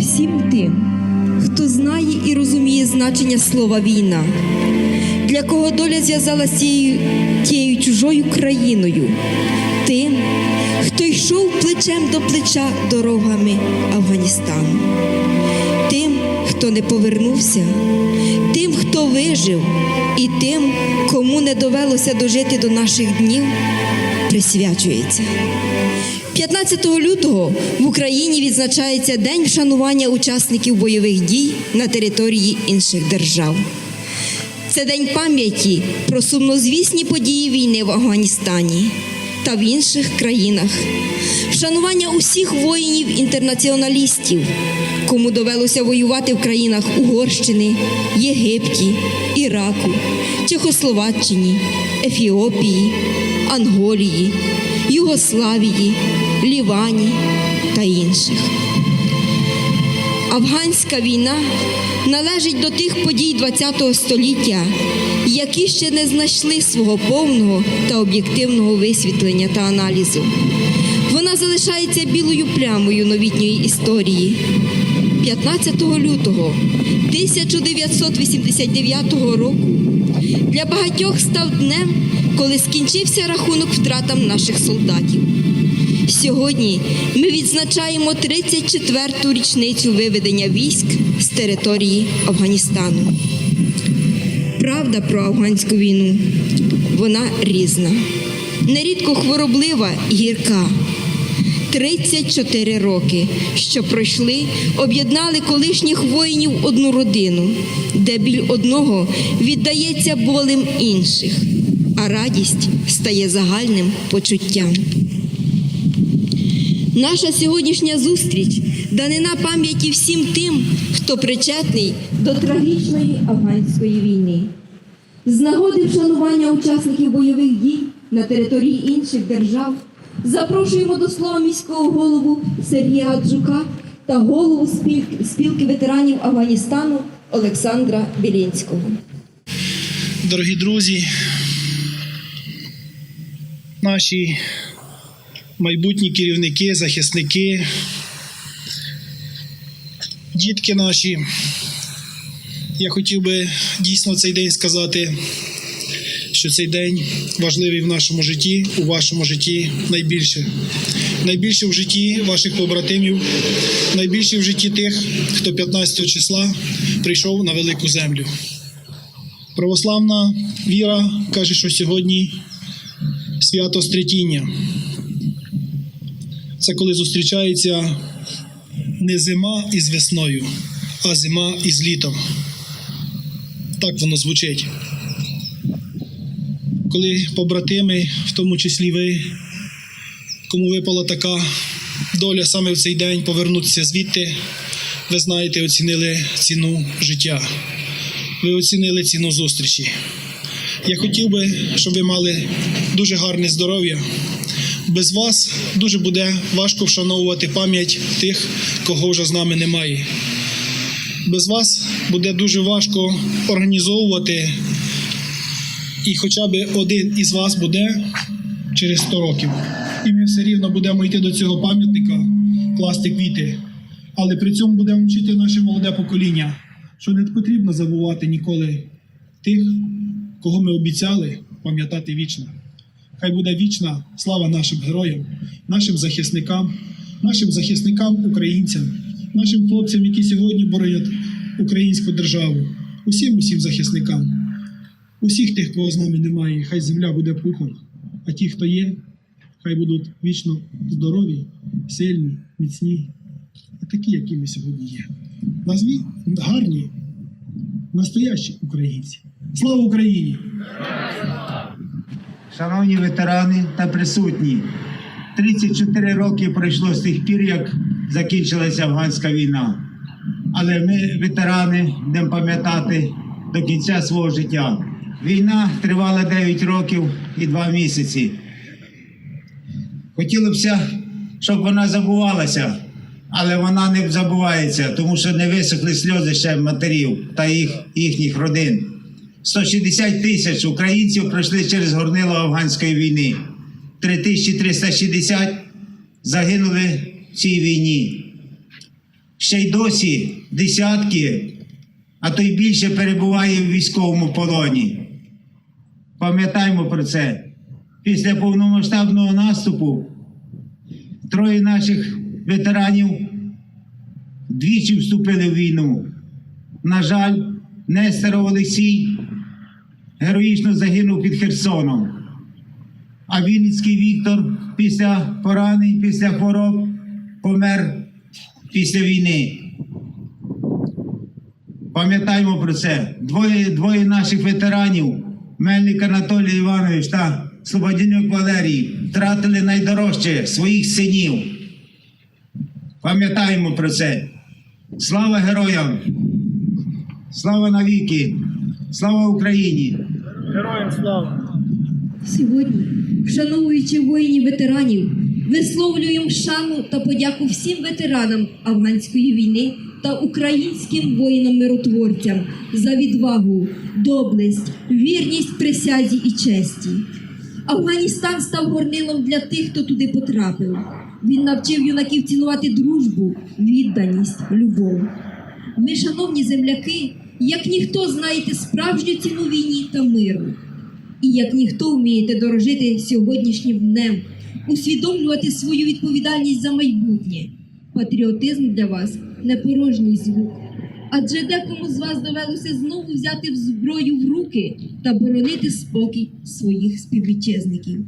всім тим, хто знає і розуміє значення слова війна, для кого доля зв'язала з цією, тією чужою країною, тим, хто йшов плечем до плеча дорогами Афганістану, тим, хто не повернувся, тим, хто вижив, і тим, кому не довелося дожити до наших днів, присвячується. 15 лютого в Україні відзначається День вшанування учасників бойових дій на території інших держав. Це день пам'яті про сумнозвісні події війни в Афганістані та в інших країнах, вшанування усіх воїнів-інтернаціоналістів, кому довелося воювати в країнах Угорщини, Єгипті, Іраку, Чехословаччині, Ефіопії, Анголії, Югославії, Лівані та інших. Афганська війна належить до тих подій ХХ століття, які ще не знайшли свого повного та об'єктивного висвітлення та аналізу. Вона залишається білою плямою новітньої історії. 15 лютого 1989 року для багатьох став днем, коли скінчився рахунок втратам наших солдатів. Сьогодні ми відзначаємо 34-ту річницю виведення військ з території Афганістану. Правда про афганську війну вона різна, нерідко хвороблива і гірка. 34 роки, що пройшли, об'єднали колишніх воїнів одну родину, де біль одного віддається болем інших, а радість стає загальним почуттям. Наша сьогоднішня зустріч данина пам'яті всім тим, хто причетний до трагічної афганської війни. З нагоди вшанування учасників бойових дій на території інших держав запрошуємо до слова міського голову Сергія Гаджука та голову спілки, спілки ветеранів Афганістану Олександра Білінського. Дорогі друзі, наші майбутні керівники, захисники, дітки наші. Я хотів би дійсно цей день сказати, що цей день важливий в нашому житті, у вашому житті найбільше. Найбільше в житті ваших побратимів, найбільше в житті тих, хто 15 числа прийшов на велику землю. Православна віра каже, що сьогодні свято Стретіння. Це коли зустрічається не зима із весною, а зима із літом. Так воно звучить. Коли побратими, в тому числі ви, кому випала така доля саме в цей день повернутися звідти, ви знаєте, оцінили ціну життя ви оцінили ціну зустрічі. Я хотів би, щоб ви мали дуже гарне здоров'я. Без вас дуже буде важко вшановувати пам'ять тих, кого вже з нами немає. Без вас буде дуже важко організовувати, і хоча б один із вас буде через 100 років. І ми все рівно будемо йти до цього пам'ятника, класти квіти. Але при цьому будемо вчити наше молоде покоління, що не потрібно забувати ніколи тих, кого ми обіцяли пам'ятати вічно. Хай буде вічна слава нашим героям, нашим захисникам, нашим захисникам українцям, нашим хлопцям, які сьогодні боронять українську державу, усім усім захисникам, усіх тих, кого з нами немає, хай земля буде пухом, а ті, хто є, хай будуть вічно здорові, сильні, міцні, такі, які ми сьогодні є. Назві гарні, настоящі українці. Слава Україні! Шановні ветерани та присутні, 34 роки пройшло з тих пір, як закінчилася афганська війна. Але ми, ветерани, будемо пам'ятати до кінця свого життя. Війна тривала 9 років і 2 місяці. Хотілося б, щоб вона забувалася, але вона не забувається, тому що не висохли сльози ще матерів та їх, їхніх родин. 160 тисяч українців пройшли через горнило афганської війни. 3360 загинули в цій війні. ще й досі десятки, а то й більше перебуває в військовому полоні. Пам'ятаємо про це. Після повномасштабного наступу троє наших ветеранів двічі вступили в війну. На жаль, Нестеров Олексій героїчно загинув під Херсоном. А Вінницький Віктор після поранень, після хвороб помер після війни. Пам'ятаємо про це. Двоє, двоє наших ветеранів, Мельник Анатолій Іванович та Слободянюк Валерій, втратили найдорожче своїх синів. Пам'ятаємо про це. Слава героям! Слава навіки! Слава Україні! Героям слава! Сьогодні, вшановуючи воїнів ветеранів, висловлюємо шану та подяку всім ветеранам афганської війни та українським воїнам-миротворцям за відвагу, доблесть, вірність присязі і честі. Афганістан став горнилом для тих, хто туди потрапив. Він навчив юнаків цінувати дружбу, відданість, любов. Ви, шановні земляки, як ніхто знаєте справжню ціну війні та миру. І як ніхто вмієте дорожити сьогоднішнім днем, усвідомлювати свою відповідальність за майбутнє. Патріотизм для вас не порожній звук. Адже декому з вас довелося знову взяти в зброю в руки та боронити спокій своїх співвітчизників.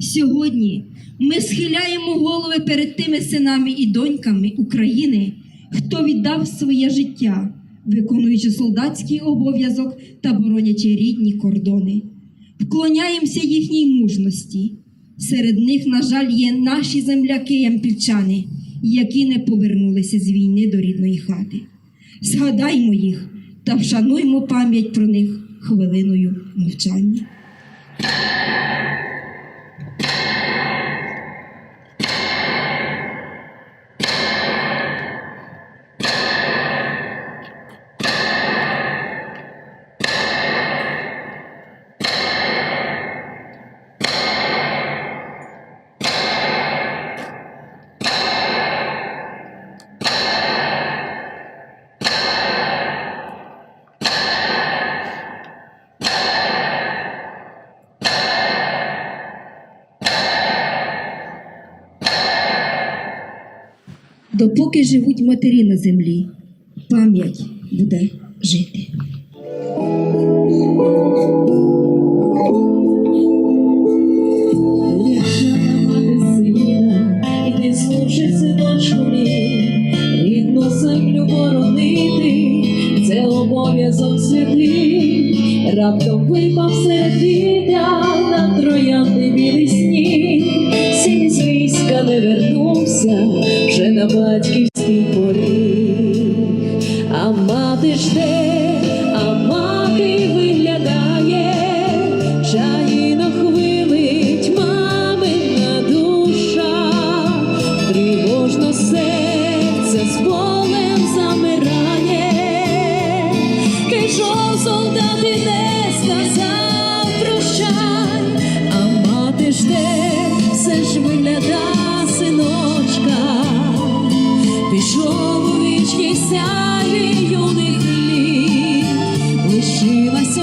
Сьогодні ми схиляємо голови перед тими синами і доньками України, хто віддав своє життя, виконуючи солдатський обов'язок та боронячи рідні кордони. Вклоняємося їхній мужності. Серед них, на жаль, є наші земляки ямпільчани, які не повернулися з війни до рідної хати. Згадаймо їх та вшануймо пам'ять про них хвилиною мовчання. Допоки живуть матері на землі, пам'ять буде жити.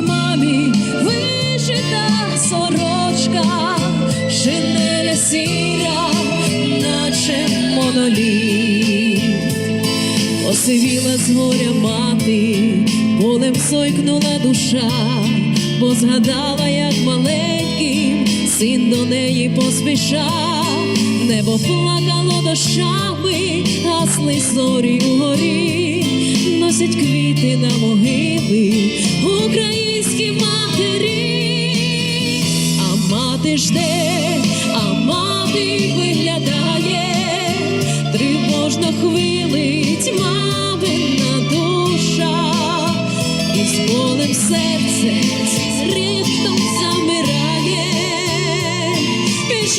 Мамі вишита сорочка, шинеля сіра, наче моноліт. Осивіла з горя мати, болем сойкнула душа, бо згадала, як маленький син до неї поспішав, небо плакало дощами, гасли зорі угорі, носять квіти на могили українські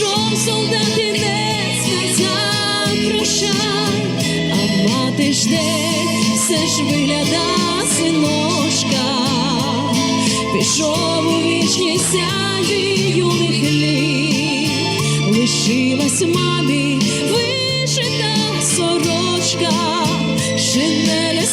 пішов солдат не сказав прощай, а мати жде, все ж вигляда синочка, пішов у вічні сяві юних літ, лишилась мамі вишита сорочка, для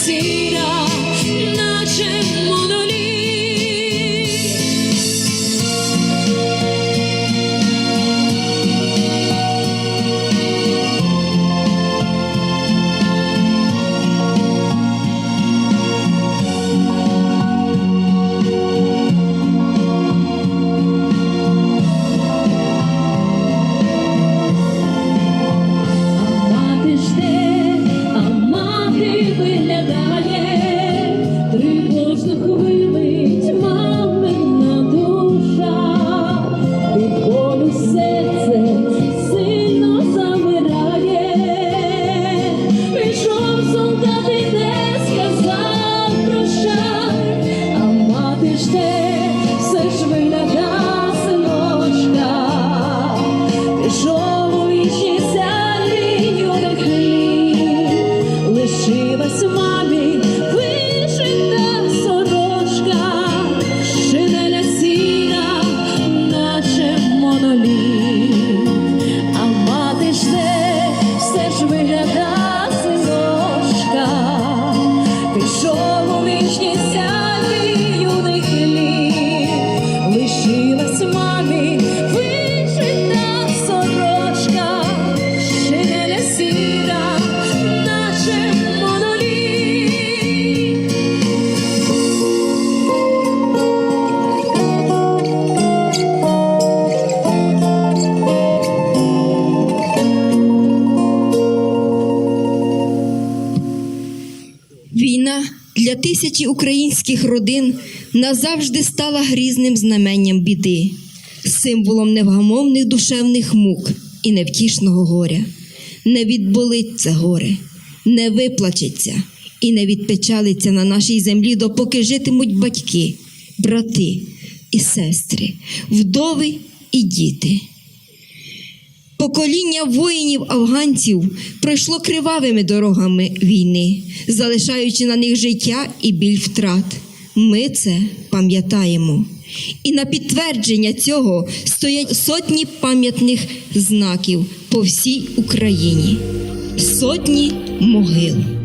слуху тисячі українських родин назавжди стала грізним знаменням біди, символом невгамовних душевних мук і невтішного горя. Не відболить це горе, не виплачеться і не відпечалиться на нашій землі, допоки житимуть батьки, брати і сестри, вдови і діти. Покоління воїнів-афганців пройшло кривавими дорогами війни, залишаючи на них життя і біль втрат. Ми це пам'ятаємо. І на підтвердження цього стоять сотні пам'ятних знаків по всій Україні, сотні могил.